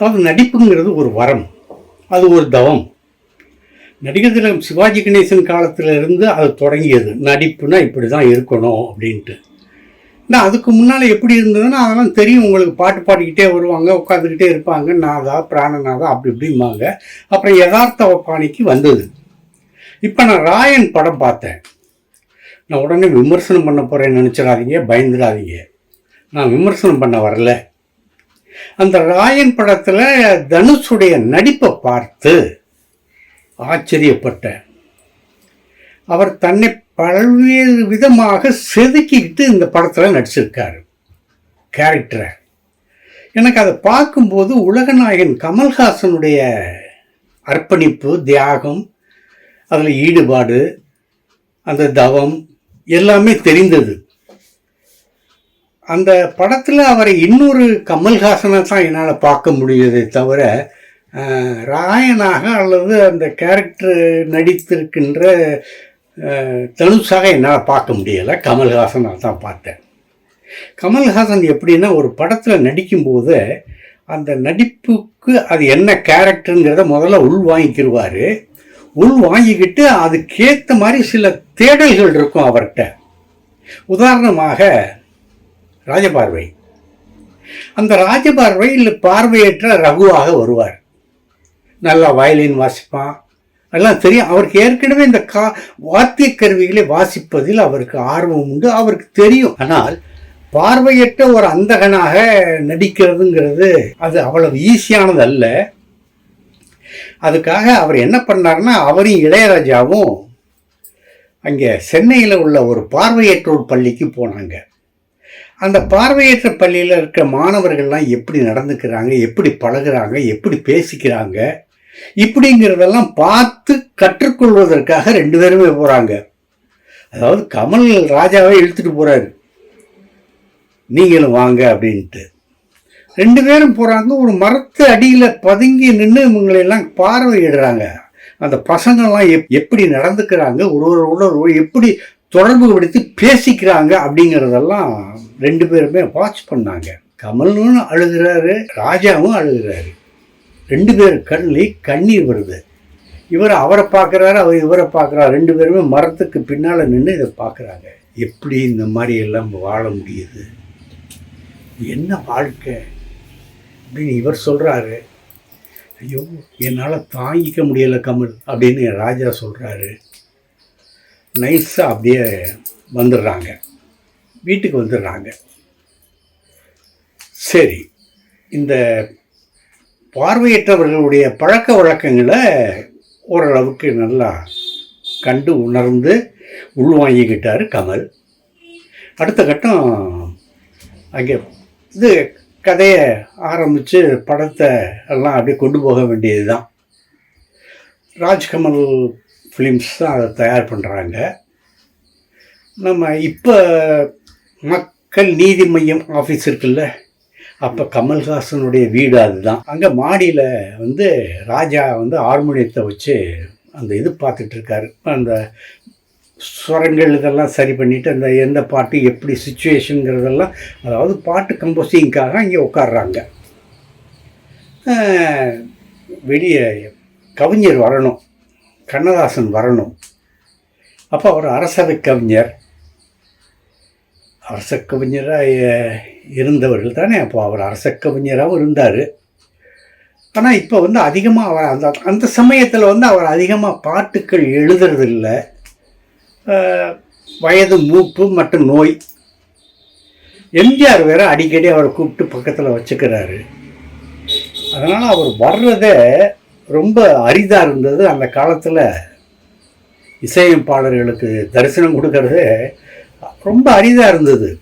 அதாவது நடிப்புங்கிறது ஒரு வரம். அது ஒரு தவம். நடிகர் திலகம் சிவாஜி கணேசன் காலத்தில் இருந்து அது தொடங்கியது. நடிப்புனா இப்படி தான் இருக்கணும் அப்படின்ட்டு. நான் அதுக்கு முன்னால் எப்படி இருந்ததுன்னா அதெல்லாம் தெரியும். உங்களுக்கு பாட்டு பாடிக்கிட்டே வருவாங்க உட்காந்துக்கிட்டே இருப்பாங்க. நாதா பிராணநாதா அப்படி இப்படிம்பாங்க. அப்புறம் யதார்த்த பாணிக்கு வந்தது. இப்போ நான் ராயன் படம் பார்த்தேன். நான் உடனே விமர்சனம் பண்ண போகிறேன்னு நினச்சிடாதீங்க பயந்துடாதீங்க. நான் விமர்சனம் பண்ண வரல. அந்த ராயன் படத்தில் தனுஷுடைய நடிப்பை பார்த்து ஆச்சரியப்பட்டேன் அவர் தன்னை பல்வேறு விதமாக செதுக்கிக்கிட்டு இந்த படத்தில் நடிச்சிருக்காரு கேரக்டரை எனக்கு அதை பார்க்கும்போது உலகநாயகன் கமல்ஹாசனுடைய அர்ப்பணிப்பு தியாகம் அதில் ஈடுபாடு அந்த தவம் எல்லாமே தெரிந்தது. அந்த படத்தில் அவரை இன்னொரு கமல்ஹாசனை தான் என்னால் பார்க்க முடியுதே தவிர ராயனாக அல்லது அந்த கேரக்டர் நடித்திருக்கின்ற தனுஷாக என்னால் பார்க்க முடியலை. கமல்ஹாசனை தான் பார்த்தேன். கமல்ஹாசன் எப்படின்னா ஒரு படத்தில் நடிக்கும்போது அந்த நடிப்புக்கு அது என்ன கேரக்டருங்கிறத முதல்ல உள் வாங்கிக்கிடுவார் உள் வாங்கிக்கிட்டு அதுக்கேற்ற மாதிரி சில தேடல்கள் இருக்கும் அவர்கிட்ட. உதாரணமாக ராஜபார்வை. அந்த ராஜபார்வையில் பார்வையற்ற ரகுவாக வருவார். நல்லா வயலின் வாசிப்பான். எல்லாம் தெரியும். அவருக்கு ஏற்கனவே இந்த கா வாத்திய கருவிகளை வாசிப்பதில் அவருக்கு ஆர்வம் உண்டு. அவருக்கு தெரியும். ஆனால் பார்வையற்ற ஒரு அந்தகனாக நடிக்கிறதுங்கிறது அது அவ்வளவு ஈஸியானது அல்ல. அதுக்காக அவர் என்ன பண்ணாருன்னா அவரையும் இளையராஜாவும் அங்கே சென்னையில் உள்ள ஒரு பார்வையற்றோர் பள்ளிக்கு போனாங்க. அந்த பார்வையற்ற பள்ளியில் இருக்கிற மாணவர்கள்லாம் எப்படி நடந்துக்கிறாங்க எப்படி பழகுறாங்க எப்படி பேசிக்கிறாங்க இப்படிங்கிறதெல்லாம் பார்த்து கற்றுக்கொள்வதற்காக ரெண்டு பேருமே போகிறாங்க அதாவது கமல் ராஜாவை இழுத்துட்டு போகிறாரு நீங்களும் வாங்க அப்படின்ட்டு. ரெண்டு பேரும் போகிறாங்க ஒரு மரத்து அடியில் பதுங்கி நின்று இவங்களெல்லாம் பார்வையிடுறாங்க. அந்த பசங்கள்லாம் எப் எப்படி நடந்துக்கிறாங்க ஒருவரோட ஒரு எப்படி தொடர்பு படுத்தி பேசிக்கிறாங்க அப்படிங்கிறதெல்லாம் ரெண்டு பேருமே வாட்ச் பண்ணாங்க. கமல்னு அழுகிறாரு ராஜாவும் அழுகிறாரு. ரெண்டு பேர் கண்ணில் கண்ணீர் வருது. இவர் அவரை பார்க்குறாரு அவர் இவரை பார்க்குறாரு. ரெண்டு பேருமே மரத்துக்கு பின்னால் நின்று இதை பார்க்குறாங்க. எப்படி இந்த மாதிரி எல்லாம் வாழ முடியுது? என்ன வாழ்க்கை? அப்படின்னு இவர் சொல்கிறாரு ஐயோ என்னால் தாங்கிக்க முடியலை கமல் அப்படின்னு ராஜா சொல்கிறாரு நைஸாக அப்படியே வந்துடுறாங்க. வீட்டுக்கு வந்துடுறாங்க. சரி இந்த பார்வையற்றவர்களுடைய பழக்க வழக்கங்களை ஓரளவுக்கு நல்லா கண்டு உணர்ந்து உள்வாங்கிக்கிட்டார் கமல். அடுத்த கட்டம் அங்கே இது கதையை ஆரம்பித்து படத்தை எல்லாம் அப்படியே கொண்டு போக வேண்டியது தான் ராஜ்கமல் ஃபிலிம்ஸ் தான் அதை தயார் பண்ணுறாங்க நம்ம இப்போ மக்கள் நீதி மையம் ஆஃபீஸ் இருக்குல்ல அப்போ கமல்ஹாசனுடைய வீடு அதுதான். அங்கே மாடியில் வந்து ராஜா வந்து ஹார்மோனியத்தை வச்சு அந்த இது பார்த்துட்ருக்காரு அந்த ஸ்வரங்கள் இதெல்லாம் சரி பண்ணிவிட்டு அந்த எந்த பாட்டு எப்படி சுச்சுவேஷனுங்கிறதெல்லாம் அதாவது பாட்டு கம்போசிங்காக இங்கே உட்காடுறாங்க வெளியே கவிஞர் வரணும். கண்ணதாசன் வரணும். அப்போ அவர் அரசவை கவிஞர். அரச கவிஞராக இருந்தவர்கள் தானே அப்போ அவர் அரச கவிஞராகவும் இருந்தார். ஆனால் இப்போ வந்து அதிகமாக அவர் அந்த அந்த சமயத்தில் வந்து அவர் அதிகமாக பாட்டுக்கள் எழுதுறதில்ல. வயது மூப்பு மற்றும் நோய். எம்ஜிஆர் வேற அடிக்கடி அவரை கூப்பிட்டு பக்கத்தில் வச்சுக்கிறாரு. அதனால் அவர் வர்றதே ரொம்ப அரிதாக இருந்தது அந்த காலத்தில் இசையமைப்பாளர்களுக்கு தரிசனம் கொடுக்கறது. ரொம்ப அரிதாக இருந்தது.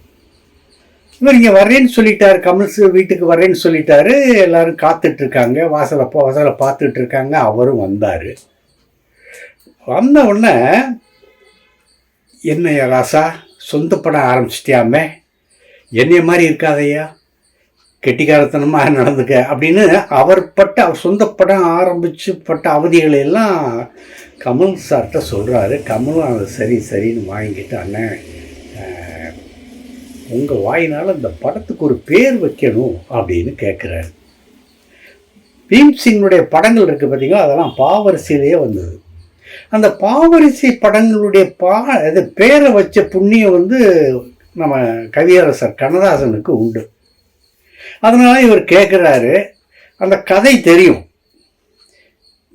இவர் இங்கே வர்றேன்னு சொல்லிட்டார் கமல்ஸ் வீட்டுக்கு வர்றேன்னு சொல்லிட்டாரு எல்லாரும் காத்துட்ருக்காங்க வாசலை போ- வாசலை பார்த்துட்ருக்காங்க அவரும் வந்தார். வந்த உடனே என்னையா ராசா சொந்த படம் ஆரம்பிச்சிட்டியாமே? என்னைய மாதிரி இருக்காதையா கெட்டிக்காரத்தனமாக நடந்துக்க அப்படின்னு அவர் பட்ட அவர் சொந்த படம் ஆரம்பித்து பட்ட அவதிகளை எல்லாம் கமல் சார்கிட்ட சொல்கிறாரு கமலும் அதை சரி சரின்னு வாங்கிட்டு அண்ணன் உங்கள் வாயினால் இந்த படத்துக்கு ஒரு பேர் வைக்கணும் அப்படின்னு கேட்குறாரு பீம்சிங்குடைய படங்கள் இருக்குது பார்த்தீங்களா அதெல்லாம் பாவரிசையிலேயே வந்தது. அந்த பாவரிசை படங்களுடைய பா இது பேரை வச்ச புண்ணியம் வந்து நம்ம கவியரசர் கண்ணதாசனுக்கு உண்டு. அதனால இவர் கேட்குறாரு அந்த கதை தெரியும்.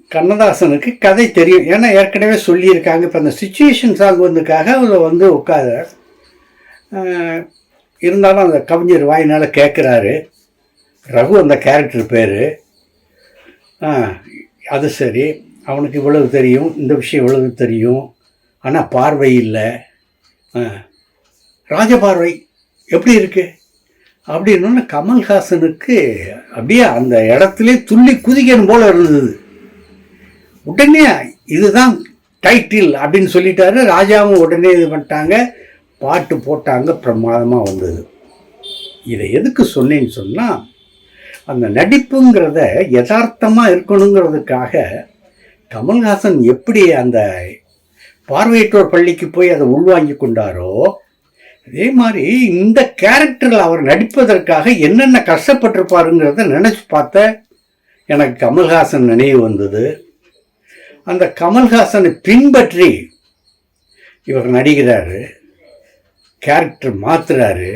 கண்ணதாசனுக்கு கதை தெரியும். ஏன்னா ஏற்கனவே சொல்லியிருக்காங்க. இப்போ அந்த சுச்சுவேஷன் சாங் வந்துக்காக அவர் வந்து உட்காத இருந்தாலும் அந்த கவிஞர் வாயினால் கேட்குறாரு ரகு அந்த கேரக்டர் பேர். அது சரி. அவனுக்கு இவ்வளவு தெரியும். இந்த விஷயம் இவ்வளவு தெரியும். ஆனால் பார்வை இல்லை. ஆ, ராஜபார்வை எப்படி இருக்குது அப்படின்னு கமல்ஹாசனுக்கு அப்படியே அந்த இடத்துல துள்ளி குதிக்கணும் போல இருந்தது. உடனே இதுதான் டைட்டில் அப்படின்னு சொல்லிட்டாரு. ராஜாவும் உடனே இது பண்ணிட்டாங்க. பாட்டு போட்டாங்க. பிரமாதமாக வந்தது. இதை எதுக்கு சொன்னேன்னு சொன்னால் அந்த நடிப்புங்கிறத யதார்த்தமாக இருக்கணுங்கிறதுக்காக கமல்ஹாசன் எப்படி அந்த பார்வையற்றோர் பள்ளிக்கு போய் அதை உள்வாங்கி கொண்டாரோ அதே மாதிரி இந்த கேரக்டரில் அவர் நடிப்பதற்காக என்னென்ன கஷ்டப்பட்டிருப்பாருங்கிறத நினச்சி பார்த்த எனக்கு கமல்ஹாசன் நினைவு வந்தது. அந்த கமல்ஹாசனை பின்பற்றி இவர் நடிக்கிறாரு கேரக்டர் மாத்துறாரு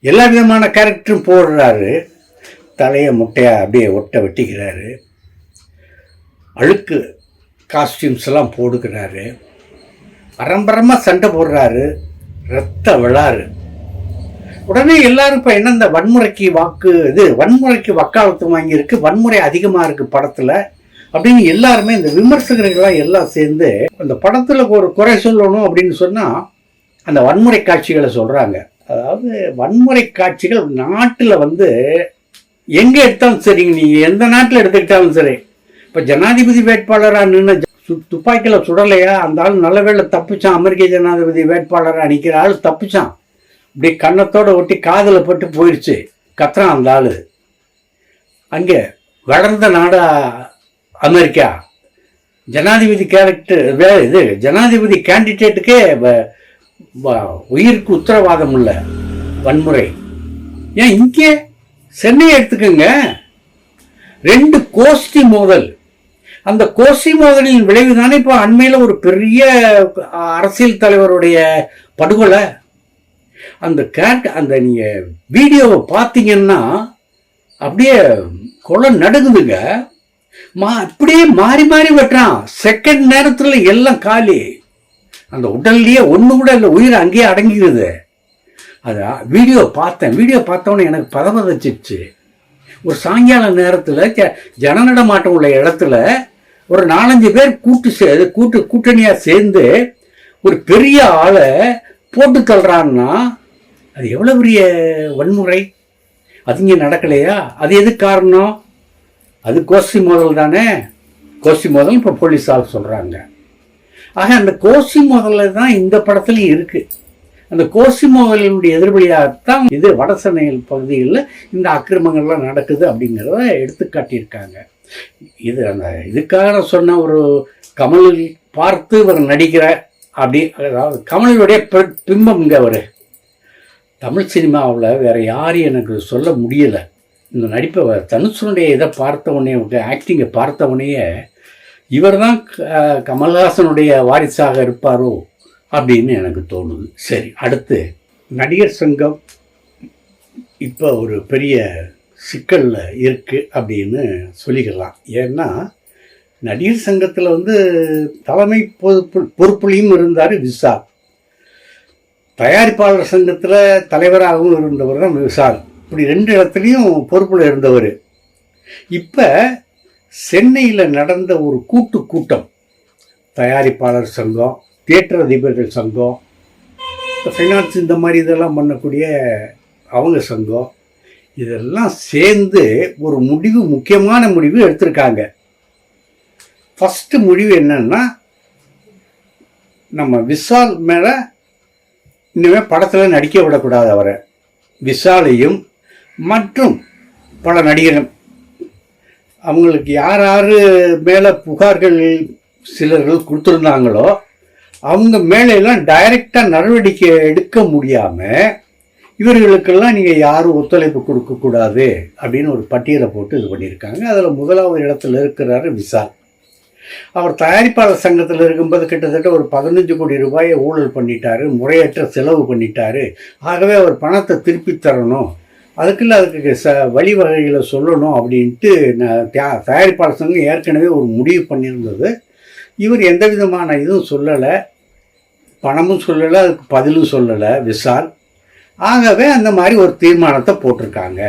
எல்லா விதமான கேரக்டரும் போடுறாரு. தலையை முட்டையாக அப்படியே ஒட்ட வெட்டிக்கிறாரு. அழுக்கு காஸ்டியூம்ஸ் எல்லாம் போடுகிறாரு. பரம்பரமாக சண்டை போடுறாரு. ரத்த விழாறு உடனே எல்லாரும் இப்போ என்ன இந்த வன்முறைக்கு வாக்கு இது வன்முறைக்கு வக்காலத்து வாங்கியிருக்கு வன்முறை அதிகமாக இருக்குது படத்தில் அப்படின்னு எல்லாருமே இந்த விமர்சகர்கள்லாம் எல்லாம் சேர்ந்து அந்த படத்தில் ஒரு குறை சொல்லணும் அப்படின்னு சொன்னால் அந்த வன்முறை காட்சிகளை சொல்கிறாங்க அதாவது வன்முறை காட்சிகள் நாட்டில் வந்து எங்கே எடுத்தாலும் சரிங்க நீங்கள் எந்த நாட்டில் எடுத்துக்கிட்டாலும் சரி. இப்போ ஜனாதிபதி வேட்பாளராக நின்று துப்பாக்கியில் சுடலையா? அந்த ஆள் நல்ல வேலை தப்பிச்சான். அமெரிக்க ஜனாதிபதி வேட்பாளராக நிற்கிற ஆள் தப்பிச்சான். இப்படி கன்னத்தோடு ஒட்டி காதில் பட்டு போயிடுச்சு கத்துறான் அந்த ஆள். அங்கே வளர்ந்த நாடா அமெரிக்கா. ஜனாதிபதி கேரக்டர் வேறு இது ஜனாதிபதி கேண்டிடேட்டுக்கே வ- உயிருக்கு உத்தரவாதம் இல்லை. வன்முறை. ஏன் இங்கே? சென்னையை எடுத்துக்கோங்க. ரெண்டு கோஷ்டி மோதல். அந்த கோசி மோதலின் விளைவு தானே இப்போ அண்மையில் ஒரு பெரிய அரசியல் தலைவருடைய படுகொலை? அந்த கேட் அந்த நீங்கள் வீடியோவை பார்த்தீங்கன்னா அப்படியே கொலை நடுங்குதுங்க. மா அப்படியே மாறி மாறி வெட்டுறான். செகண்ட் நேரத்தில் எல்லாம் காலி. அந்த உடல்லையே ஒன்று கூட இல்லை உயிர் அங்கேயே அடங்கிடுது அது வீடியோ பார்த்தேன். வீடியோ பார்த்தோன்னே எனக்கு பதவதச்சிச்சு ஒரு சாயங்கால நேரத்தில் ஜனநடமாட்டம் உள்ள இடத்துல ஒரு நாலஞ்சு பேர் கூட்டு சே கூட்டு கூட்டணியாக சேர்ந்து ஒரு பெரிய ஆளை போட்டு தள்ளுறான்னா அது எவ்வளோ பெரிய வன்முறை? அது இங்கே நடக்கலையா? அது எது காரணம்? அது கோஷ்டி மோதல் தானே? கோஷ்டி மோதல் இப்போ போலீஸால் சொல்கிறாங்க ஆக அந்த கோஷ்டி மோதலில் தான் இந்த படத்துலையும் இருக்குது அந்த கோஷ்டி மோதலினுடைய எதிர்வழியாகத்தான் இது வடசென்னையில் பகுதியில் இந்த அக்கிரமங்கள்லாம் நடக்குது அப்படிங்கிறத எடுத்து காட்டியிருக்காங்க இது அந்த இதுக்காக சொன்ன ஒரு கமலில் பார்த்து இவர் நடிக்கிற அப்படி அதாவது கமலினுடைய பெ- பிம்பம் இங்கே அவர். தமிழ் சினிமாவில் வேறு யாரையும் எனக்கு சொல்ல முடியலை. இந்த நடிப்பை தனுஷனுடைய இதை பார்த்த உடனே ஆக்டிங்கை பார்த்த இவர் தான் கமல்ஹாசனுடைய வாரிசாக இருப்பாரோ அப்படின்னு எனக்கு தோணுது. சரி அடுத்து நடிகர் சங்கம் இப்போ ஒரு பெரிய சிக்கலில் இருக்குது அப்படின்னு சொல்லிக்கலாம். ஏன்னா நடிகர் சங்கத்தில் வந்து தலைமை பொறுப்பு பொறுப்புலையும் இருந்தார் விசால் தயாரிப்பாளர் சங்கத்தில் தலைவராகவும் இருந்தவர் தான் விசால் இப்படி ரெண்டு இடத்துலையும் பொறுப்பில் இருந்தவர். இப்போ சென்னையில் நடந்த ஒரு கூட்டு கூட்டம். தயாரிப்பாளர் சங்கம் தியேட்டர் அதிபர்கள் சங்கம் ஃபைனான்ஸ் இந்த மாதிரி இதெல்லாம் பண்ணக்கூடிய அவங்க சங்கம் இதெல்லாம் சேர்ந்து ஒரு முடிவு முக்கியமான முடிவு எடுத்திருக்காங்க. ஃபஸ்ட்டு முடிவு என்னன்னா நம்ம விஷால் மேலே இனிமேல் படத்தில் நடிக்க விடக்கூடாது அவரை. விஷாலையும் மற்றும் பல நடிகரும் அவங்களுக்கு யார் யார் மேலே புகார்கள் சிலர்கள் கொடுத்துருந்தாங்களோ அவங்க மேலெல்லாம் டைரெக்டாக நடவடிக்கை எடுக்க முடியாமல் இவர்களுக்கெல்லாம் நீங்கள் யாரும் ஒத்துழைப்பு கொடுக்கக்கூடாது அப்படின்னு ஒரு பட்டியலை போட்டு இது பண்ணியிருக்காங்க. அதில் முதலாவது இடத்துல இருக்கிறாரு விசால் அவர் தயாரிப்பாளர் சங்கத்தில் இருக்கும்போது கிட்டத்தட்ட ஒரு பதினஞ்சு கோடி ரூபாயை ஊழல் பண்ணிட்டாரு முறையற்ற செலவு பண்ணிட்டாரு. ஆகவே அவர் பணத்தை திருப்பி தரணும். அதுக்குள்ள அதுக்கு ச வழிவகைகளை சொல்லணும் அப்படின்ட்டு நான் தயாரிப்பாளர் சங்கம் ஏற்கனவே ஒரு முடிவு பண்ணியிருந்தது. இவர் எந்த விதமான இதுவும் சொல்லலை. பணமும் சொல்லலை அதுக்கு பதிலும் சொல்லலை விசால். ஆகவே அந்த மாதிரி ஒரு தீர்மானத்தை போட்டிருக்காங்க.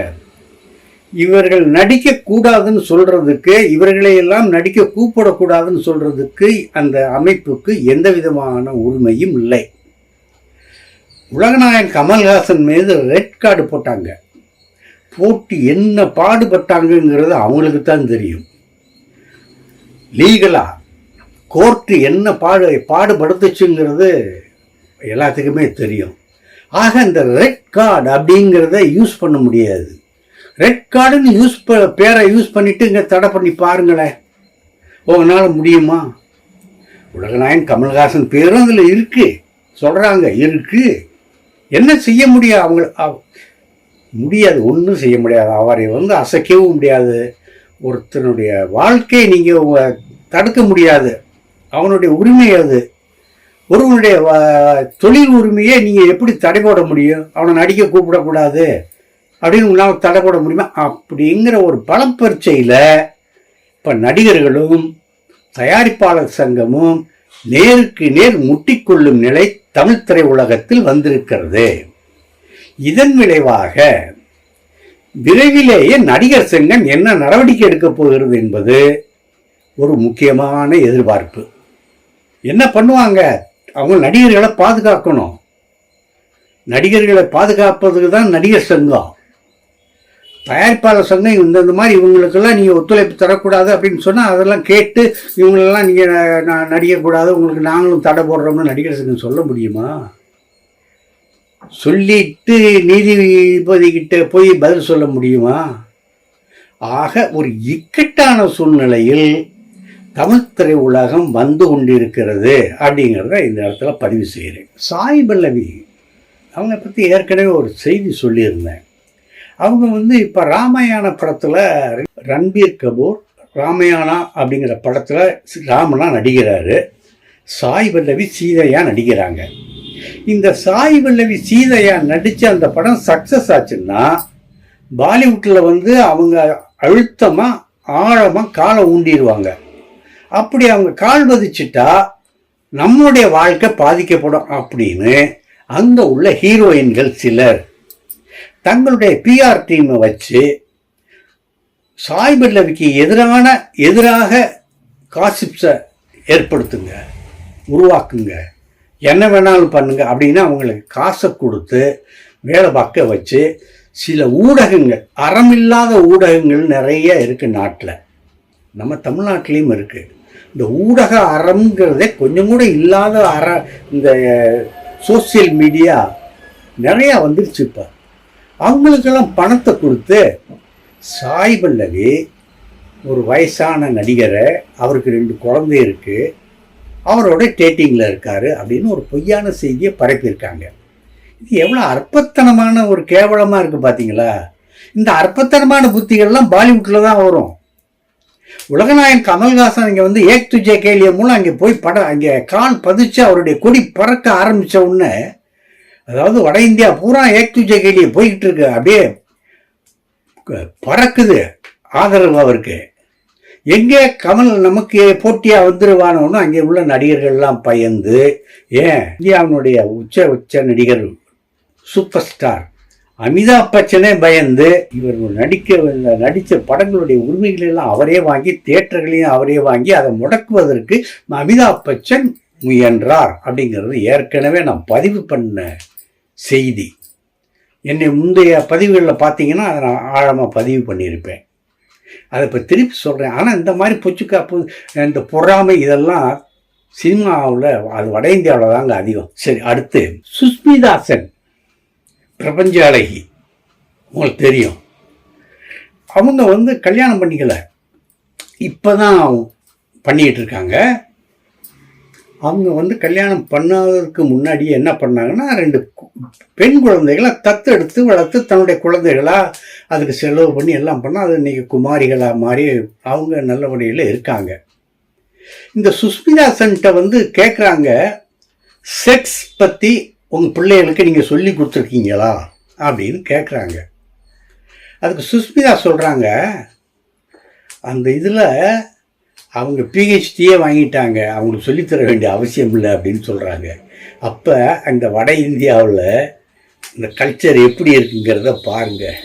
இவர்கள் நடிக்கக்கூடாதுன்னு சொல்றதுக்கு இவர்களையெல்லாம் நடிக்க கூப்பிடக்கூடாதுன்னு சொல்றதுக்கு அந்த அமைப்புக்கு எந்த விதமான உரிமையும் இல்லை. உலகநாயகன் கமல்ஹாசன் மீது ரெட் கார்டு போட்டாங்க. போட்டு என்ன பாடுபட்டாங்கங்கிறது அவங்களுக்கு தான் தெரியும் லீகலா கோர்ட்டு என்ன பாடு பாடுபடுத்துச்சுங்கிறது எல்லாத்துக்குமே தெரியும். ஆக இந்த ரெட் கார்டு அப்படிங்கிறத யூஸ் பண்ண முடியாது. ரெட் கார்டுன்னு யூஸ் ப பேரை யூஸ் பண்ணிவிட்டு இங்கே தடை பண்ணி பாருங்களேன். உங்களால் முடியுமா? உலகநாயன் கமல்ஹாசன் பேரும் அதில் இருக்குது சொல்கிறாங்க இருக்குது என்ன செய்ய முடியும் அவங்க முடியாது ஒன்றும் செய்ய முடியாது. அவரை வந்து அசைக்கவும் முடியாது. ஒருத்தனுடைய வாழ்க்கையை நீங்கள் தடுக்க முடியாது. அவனுடைய உரிமை அது. ஒருவனுடைய தொழில் உரிமையை நீங்கள் எப்படி தடை போட முடியும்? அவனை நடிக்க கூப்பிடக்கூடாது. அப்படின்னு உங்களால் தடை போட முடியுமா? அப்படிங்கிற ஒரு பலப்பரிச்சையில் இப்போ நடிகர்களும் தயாரிப்பாளர் சங்கமும் நேருக்கு நேர் முட்டிக்கொள்ளும் நிலை தமிழ் திரை உலகத்தில் வந்திருக்கிறது. இதன் விளைவாக விரைவிலேயே நடிகர் சங்கம் என்ன நடவடிக்கை எடுக்கப் போகிறது என்பது ஒரு முக்கியமான எதிர்பார்ப்பு. என்ன பண்ணுவாங்க? அவங்க நடிகர்களை பாதுகாக்கணும். நடிகர்களை பாதுகாப்பதுக்கு தான் நடிகர் சங்கம். தயாரிப்பாளர் சங்கம் இந்தந்த மாதிரி இவங்களுக்கெல்லாம் நீங்கள் ஒத்துழைப்பு தரக்கூடாது அப்படின்னு சொன்னால் அதெல்லாம் கேட்டு இவங்களெல்லாம் நீங்கள் நான் நடிக்கக்கூடாது. உங்களுக்கு நாங்களும் தடை போடுறோம்னு நடிகர் சங்கம் சொல்ல முடியுமா? சொல்லிட்டு நீதிபதிகிட்ட போய் பதில் சொல்ல முடியுமா? ஆக ஒரு இக்கட்டான சூழ்நிலையில் தமிழ் திரை உலகம் வந்து கொண்டிருக்கிறது அப்படிங்கிறத இந்த இடத்துல பதிவு செய்கிறேன். சாய் பல்லவி அவங்க பற்றி ஏற்கனவே ஒரு செய்தி சொல்லியிருந்தேன். அவங்க வந்து இப்போ ராமாயண படத்தில் ரன்பீர் கபூர் ராமாயணா அப்படிங்கிற படத்தில் ராமனா நடிக்கிறாரு. சாய் பல்லவி சீதையா நடிக்கிறாங்க. இந்த சாய் பல்லவி சீதையா நடித்த அந்த படம் சக்ஸஸ் ஆச்சுன்னா பாலிவுட்டில் வந்து அவங்க அழுத்தமாக ஆழமாக காலை ஊண்டிடுவாங்க. அப்படி அவங்க கால் பதிச்சிட்டா நம்மளுடைய வாழ்க்கை பாதிக்கப்படும் அப்படின்னு அங்கே உள்ள ஹீரோயின்கள் சிலர். தங்களுடைய பிஆர் டீமை வச்சு சாய் பல்லவிக்கு எதிரான எதிராக காசிப்ஸை ஏற்படுத்துங்க உருவாக்குங்க. என்ன வேணாலும் பண்ணுங்க அப்படின்னு அவங்களுக்கு காசை கொடுத்து வேலை பார்க்க வச்சு சில ஊடகங்கள் அறமில்லாத ஊடகங்கள் நிறைய இருக்குது நாட்டில். நம்ம தமிழ்நாட்டிலையும் இருக்குது இந்த ஊடக அறம்ங்கிறதே கொஞ்சம் கூட இல்லாத அற இந்த சோசியல் மீடியா நிறையா வந்துருச்சு இப்போ. அவங்களுக்கெல்லாம் பணத்தை கொடுத்து சாய் பல்லவி ஒரு வயசான நடிகரை அவருக்கு ரெண்டு குழந்தை இருக்குது அவரோட டேட்டிங்கில் இருக்கார் அப்படின்னு ஒரு பொய்யான செய்தியை பரப்பியிருக்காங்க. இது எவ்வளோ அற்பத்தனமான ஒரு கேவலமாக இருக்குது பார்த்தீங்களா இந்த அற்பத்தனமான புத்திகள்லாம் பாலிவுட்டில் தான் வரும். உலகநாயகன் கமல்ஹாசன் இங்கே வந்து ஏக் துஜே கேலிய மூலம் அங்கே போய் பட அங்கே கால் பதிச்சு அவருடைய கொடி பறக்க ஆரம்பித்த உடனே அதாவது வட இந்தியா பூரா ஏக் துஜே கேலிய போய்கிட்டு இருக்கு. அப்படியே பறக்குது ஆதரவு அவருக்கு. எங்கே கமல் நமக்கு போட்டியாக வந்துருவானோன்னு அங்கே உள்ள நடிகர்கள்லாம் பயந்து ஏன் இந்தியாவினுடைய உச்ச உச்ச நடிகர் சூப்பர் ஸ்டார் அமிதாப் பச்சனே பயந்து இவர் நடிக்க நடித்த படங்களுடைய உரிமைகளை எல்லாம் அவரே வாங்கி தேட்டர்களையும் அவரே வாங்கி அதை முடக்குவதற்கு அமிதாப் பச்சன் முயன்றார் அப்படிங்கிறது ஏற்கனவே நான் பதிவு பண்ண செய்தி. என்னை முந்தைய பதிவுகளில் பார்த்தீங்கன்னா அதை நான் ஆழமாக பதிவு பண்ணியிருப்பேன். அதை இப்போ திருப்பி சொல்கிறேன் ஆனால் இந்த மாதிரி பொச்சுக்காப்பு இந்த பொறாமை இதெல்லாம் சினிமாவில் அது வட இந்தியாவில் தாங்க அதிகம். சரி அடுத்து. சுஸ்மிதாசன் பிரபஞ்ச அழகி உங்களுக்கு தெரியும். அவங்க வந்து கல்யாணம் பண்ணிக்கல. இப்போ தான் பண்ணிக்கிட்டு இருக்காங்க. அவங்க வந்து கல்யாணம் பண்ணாததுக்கு முன்னாடி என்ன பண்ணாங்கன்னா ரெண்டு பெண் குழந்தைகளை தத்தெடுத்து வளர்த்து தன்னுடைய குழந்தைகளாக அதுக்கு செலவு பண்ணி எல்லாம் பண்ணால் அது இன்னைக்கு குமாரிகளாக மாறி அவங்க நல்ல வழியில் இருக்காங்க. இந்த சுஸ்மிதா சென்ட்ட வந்து கேட்குறாங்க செக்ஸ் பற்றி உங்கள் பிள்ளைகளுக்கு நீங்கள் சொல்லி கொடுத்துருக்கீங்களா? அப்படின்னு கேட்குறாங்க அதுக்கு சுஸ்மிதா சொல்கிறாங்க அந்த இதில் அவங்க பிஹெச்டியே வாங்கிட்டாங்க அவங்களுக்கு சொல்லித்தர வேண்டிய அவசியம் இல்லை அப்படின்னு சொல்கிறாங்க அப்போ அந்த வட இந்தியாவில் இந்த கல்ச்சர் எப்படி இருக்குங்கிறத பாருங்கள்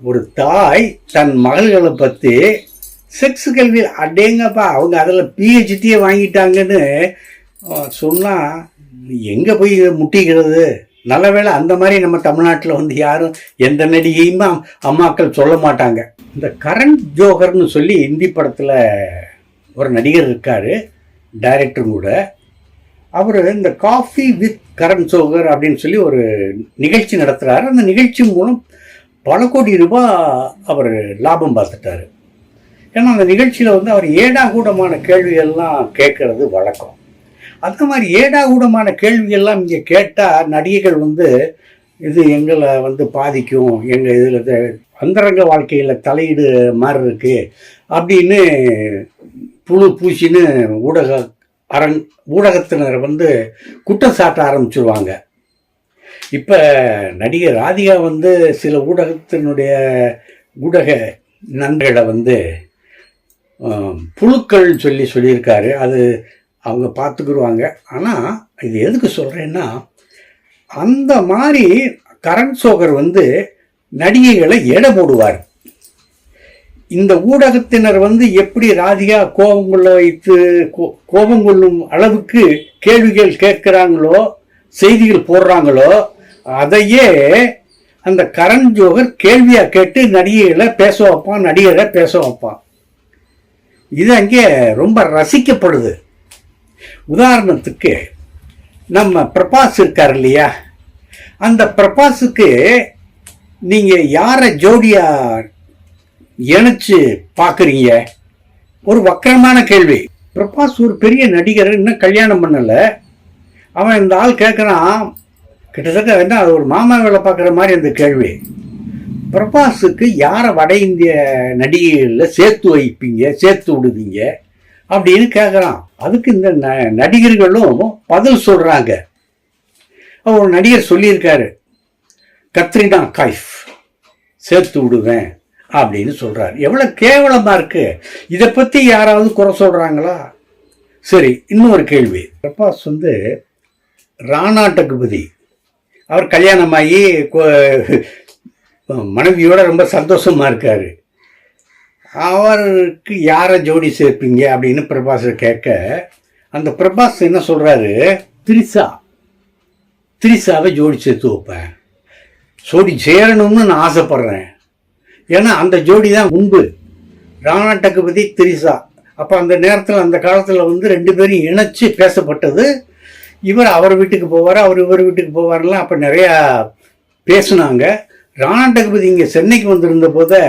ஒரு தாய் தன் மகள்களை பற்றி செக்ஸ் கல்வி அடேங்கப்பா அவங்க அதில் பிஹெச்டியே வாங்கிட்டாங்கன்னு சொன்னால் எங்கே போய் முட்டிக்கிறது? நல்ல வேளை அந்த மாதிரி நம்ம தமிழ்நாட்டில் வந்து யாரும் எந்த நடிகையுமே அம்மாக்கள் சொல்ல மாட்டாங்க. இந்த கரண் ஜோகர்னு சொல்லி இந்தி படத்தில் ஒரு நடிகர் இருக்கார் டைரக்டரும் கூட. அவர் இந்த காஃபி வித் கரண் ஜோகர் அப்படின்னு சொல்லி ஒரு நிகழ்ச்சி நடத்துகிறாரு அந்த நிகழ்ச்சி மூலம் பல கோடி ரூபாய் அவர் லாபம் பார்த்துட்டாரு. ஏன்னா அந்த நிகழ்ச்சியில் வந்து அவர் ஏடாகூடமான கேள்விகள்லாம் கேட்கறது வழக்கம். அந்த மாதிரி ஏடாகூடமான கேள்விகள்லாம் இங்கே கேட்டால் நடிகைகள் வந்து இது எங்களை வந்து பாதிக்கும் எங்கள் இதில் அந்தரங்க வாழ்க்கையில் தலையீடு மாதிரி இருக்குது அப்படின்னு புழு பூச்சின்னு ஊடக அரண் ஊடகத்தினர் வந்து குற்றம் சாட்ட ஆரம்பிச்சிருவாங்க. இப்போ நடிகை ராதிகா வந்து சில ஊடகத்தினுடைய ஊடக நண்பர்களை வந்து புழுக்கள்னு புழுக்கள் சொல்லி சொல்லியிருக்காரு. அது அவங்க பார்த்துக்குருவாங்க. ஆனால் இது எதுக்கு சொல்கிறேன்னா அந்த மாதிரி கரண் சோகர் வந்து நடிகைகளை எடை போடுவார் இந்த ஊடகத்தினர் வந்து எப்படி ராதிகா கோபம் கொள்ள வைத்து கோ- கோபம் கொள்ளும் அளவுக்கு கேள்விகள் கேட்குறாங்களோ செய்திகள் போடுறாங்களோ அதையே அந்த கரண் ஜோகர் கேள்வியாக கேட்டு நடிகைகளை பேச வைப்பான் நடிகரை பேச வைப்பான். இது அங்கே ரொம்ப ரசிக்கப்படுது. உதாரணத்துக்கு நம்ம பிரபாஸ் இருக்கார் இல்லையா? அந்த பிரபாஸுக்கு நீங்கள் யாரை ஜோடியாக இணைச்சு பார்க்குறீங்க ஒரு வக்கரமான கேள்வி. பிரபாஸ் ஒரு பெரிய நடிகர் இன்னும் கல்யாணம் பண்ணலை. அவன் இந்த ஆள் கேட்குறான் கிட்டத்தட்ட என்ன அது ஒரு மாமா வேலை பார்க்குற மாதிரி அந்த கேள்வி. பிரபாஸுக்கு யாரை வட இந்திய நடிகைகளில் சேர்த்து வைப்பீங்க சேர்த்து விடுவீங்க அப்படின்னு கேட்குறான் அதுக்கு இந்த ந- நடிகர்களும் பதில் சொல்கிறாங்க ஒரு நடிகர் சொல்லியிருக்காரு. கத்ரினா கைஃப். சேர்த்து விடுவேன். அப்படின்னு சொல்கிறார் எவ்வளோ கேவலமாக இருக்குது இதை பற்றி யாராவது குறை சொல்கிறாங்களா சரி இன்னொரு கேள்வி. பிரபாஸ் வந்து ராணா டகுபதி. அவர் கல்யாணமாகி மனைவியோட ரொம்ப சந்தோஷமாக இருக்காரு. அவருக்கு யாரை ஜோடி சேர்ப்பீங்க அப்படின்னு பிரபாஸ் கேட்க அந்த பிரபாஸ் என்ன சொல்கிறாரு திரிசா திரிசாவை ஜோடி சேர்த்து வைப்பேன். ஜோடி சேரணும்னு நான் ஆசைப்பட்றேன். ஏன்னா அந்த ஜோடி தான் உண்டு. ராணா டகுபதி திரிசா அப்போ அந்த நேரத்தில் அந்த காலத்தில் வந்து ரெண்டு பேரும் இணைச்சி பேசப்பட்டது. இவர் அவர் வீட்டுக்கு போவார் அவர் இவர் வீட்டுக்கு போவார்லாம் அப்போ நிறையா பேசுனாங்க. ராணா டகுபதி இங்கே சென்னைக்கு வந்திருந்த போத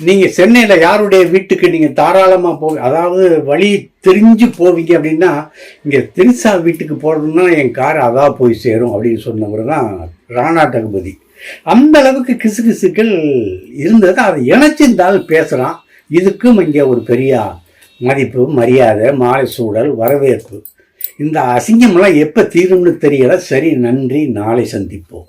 நீங்கள் சென்னையில் யாருடைய வீட்டுக்கு நீங்கள் தாராளமாக போ அதாவது வழி தெரிஞ்சு போவீங்க அப்படின்னா இங்கே திரிசா வீட்டுக்கு போகிறதுனா என் கார் அதாக போய் சேரும் அப்படின்னு சொன்னவர் தான் ராணா தகுபதி. அந்த அளவுக்கு கிசுகிசுக்கள் இருந்தது. அதை இணைச்சிருந்தால் பேசுகிறான் இதுக்கும் இங்கே ஒரு பெரிய மதிப்பு மரியாதை மாலை சூழல் வரவேற்பு. இந்த அசிங்கமெல்லாம் எப்போ தீரும்னு தெரியலை. சரி நன்றி. நாளை சந்திப்போம்.